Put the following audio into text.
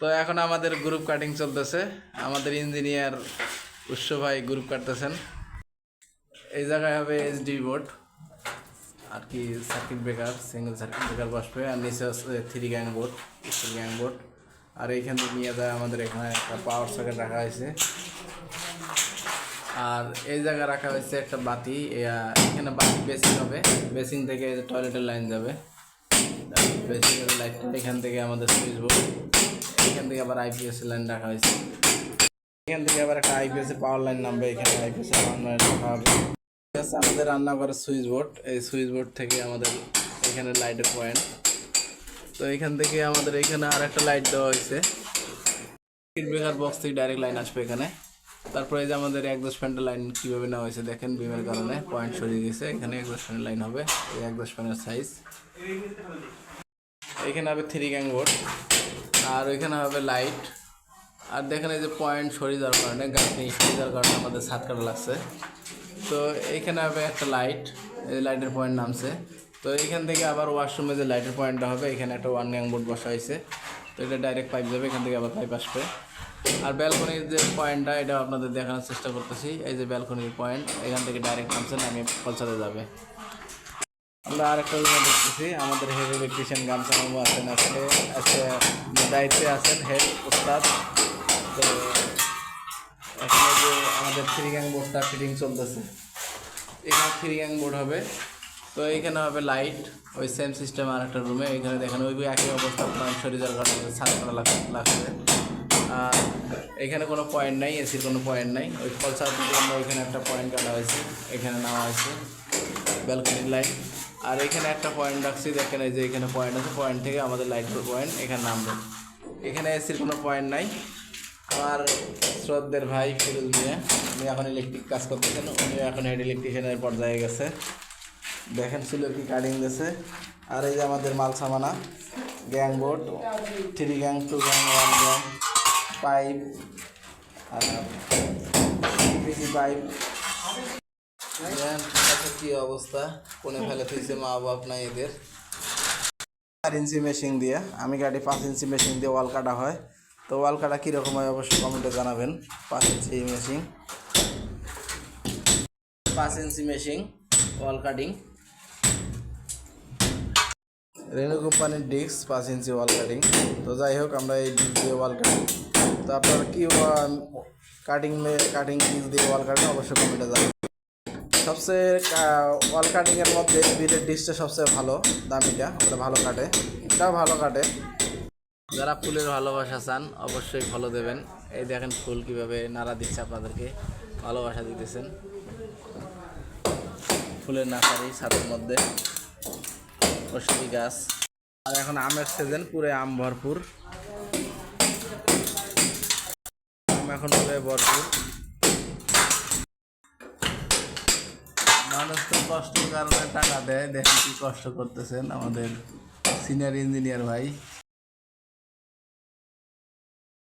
তো এখন আমাদের গ্রুপ কাটিং চলতেছে। আমাদের ইঞ্জিনিয়ার উৎস ভাই গ্রুপ কাটতেছেন। এই জায়গায় হবে এইচডি বোর্ড আর কি circuit breaker single circuit breaker বসবে, আর নিচে হচ্ছে three gang board school gang board আর এইখান থেকে নিয়ে যায় আমাদের এখানে একটা পাওয়ার সকেট রাখা হয়েছে। আর এই জায়গায় রাখা হয়েছে একটা বাতি এখানে বাতি বেসিং হবে বেসিং থেকে টয়লেটের লাইন যাবে। বেসিং এর লাইট এখান থেকে আমাদের সুইচ বোর্ড এখান থেকে আবার আইপিএস লাইন রাখা হয়েছে। এখান থেকে আবার একটা আইপিএস পাওয়ার লাইন নামবে এখানে আইপিএস পাওয়ার লাইন রাখা হবে। আছে, আমাদের রান্নাঘরের সুইচ বোর্ড এই সুইচ বোর্ড থেকে আমাদের এখানে লাইটের পয়েন্ট তো এখান থেকে আমাদের এখানে আর একটা লাইট দেওয়া হয়েছে। ব্রেকার বক্স থেকে ডাইরেক্ট লাইন আসবে এখানে। তারপরে যে আমাদের একদশ ফ্যানের লাইন কীভাবে নেওয়া হয়েছে দেখেন বিমের কারণে পয়েন্ট সরিয়ে গেছে এখানে একদশ ফ্যানের লাইন হবে এই একদশ ফ্যানের সাইজ এখানে হবে থ্রি গ্যাং বোর্ড আর ওইখানে হবে লাইট আর দেখেন এই যে পয়েন্ট সরিয়ে যাওয়ার কারণে গাছনি সরিয়ে যাওয়ার কারণে আমাদের সাত কাটা লাগছে। তো এখানে হবে একটা লাইট এই লাইটের পয়েন্ট নামছে। তো এইখান থেকে আবার ওয়াশরুমে যে লাইটের পয়েন্টটা হবে, এখানে একটা ওয়ান গ্যাং বোর্ড বসা হয়েছে। তো এটা ডাইরেক্ট পাইপ যাবে, এখান থেকে আবার পাইপ আসবে। আর ব্যালকনির যে পয়েন্টটা এটা আপনাদের দেখানোর চেষ্টা করতেছি। এই যে ব্যালকনির পয়েন্ট এখান থেকে ডাইরেক্ট নামছে, নামিয়ে পৌঁছাতে যাবে। আমরা আরেকটা রুমে দেখতেছি। আমাদের হেড ইলেকট্রিশিয়ান গামছা মামু আছেন আজকে। আজকে দায়িত্বে আছেন হেড ওস্তাদ। তো এখানে যে আমাদের থ্রি গ্যাং বোর্ডটা ফিটিং চলতেছে। এখানে থ্রি গ্যাং বোর্ড হবে। তো এইখানে হবে লাইট ওই সেম সিস্টেম আর একটা রুমে এখানে দেখেন, ওই একই অবস্থা পয়েন্ট সরিয়ে যাওয়ার কারণে ছাদ করা লাগ- আর এখানে কোনো পয়েন্ট নাই এসির কোনো পয়েন্ট নাই। ওই ফলসার জন্য ওইখানে একটা পয়েন্ট কাটা হয়েছে। এখানে নেওয়া হয়েছে। ব্যালকনির লাইট আর এখানে একটা পয়েন্ট রাখছি, দেখেন এই যে এখানে পয়েন্ট আছে পয়েন্ট থেকে আমাদের লাইট পয়েন্ট এখানে নামবে। এখানে এসির কোনো পয়েন্ট নাই। আমার শ্রদ্ধের ভাই ফিরোজ মিয়া উনি এখন ইলেকট্রিক কাজ করতেছেন উনি এখন হেড ইলেকট্রিশিয়ানের পর্যায়ে গেছে। দেখেন ছিল কি কাটিং গেছে আর এই যে আমাদের মাল সামানা gang board three gang two gang one gang pipe আর পাইপ কি অবস্থা? কোনে ফেলে থইছে মা বাপ নাই এদের? চার ইঞ্চি মেশিন দিয়ে, আমি কাটি পাঁচ ইঞ্চি মেশিন দিয়ে ওয়াল কাটা হয়। তো ওয়াল কাটা কীরকম হয় অবশ্যই কমেন্টে জানাবেন। পাঁচ ইঞ্চি মেশিন পাঁচ ইঞ্চি মেশিন ওয়াল কাটিং। রেনু কোম্পানির ডিস্ক পাঁচ ইঞ্চি ওয়াল কাটিং। তো যাই হোক, আমরা এই ডিস্ক দিয়ে ওয়াল কাটিং। তো আপনারা কি কাটিং কাটিং ডিস্ক দিয়ে ওয়াল কাটিং অবশ্যই কমেন্টে জানাবেন। সবচেয়ে ওয়াল কাটিংয়ের মধ্যে বিলের ডিশটা সবচেয়ে ভালো, দামিটা, ওটা ভালো কাটে। এটাও ভালো কাটে। যারা ফুলের ভালোবাসা চান, অবশ্যই ফলো দেবেন। এই দেখেন ফুল কীভাবে নাড়া দিচ্ছে আপনাদেরকে, ভালোবাসা দিতেছেন। ফুলের নার্সারি, ছাদের মধ্যে। ওষুধি গাছ। আর এখন আমের সিজন পুরো আম ভরপুর। আম এখন পুরো ভরপুর। মানুষ তো কষ্টের কারণে টাকা দেয় দেখেন কি কষ্ট করতেছেন আমাদের সিনিয়র ইঞ্জিনিয়ার ভাই।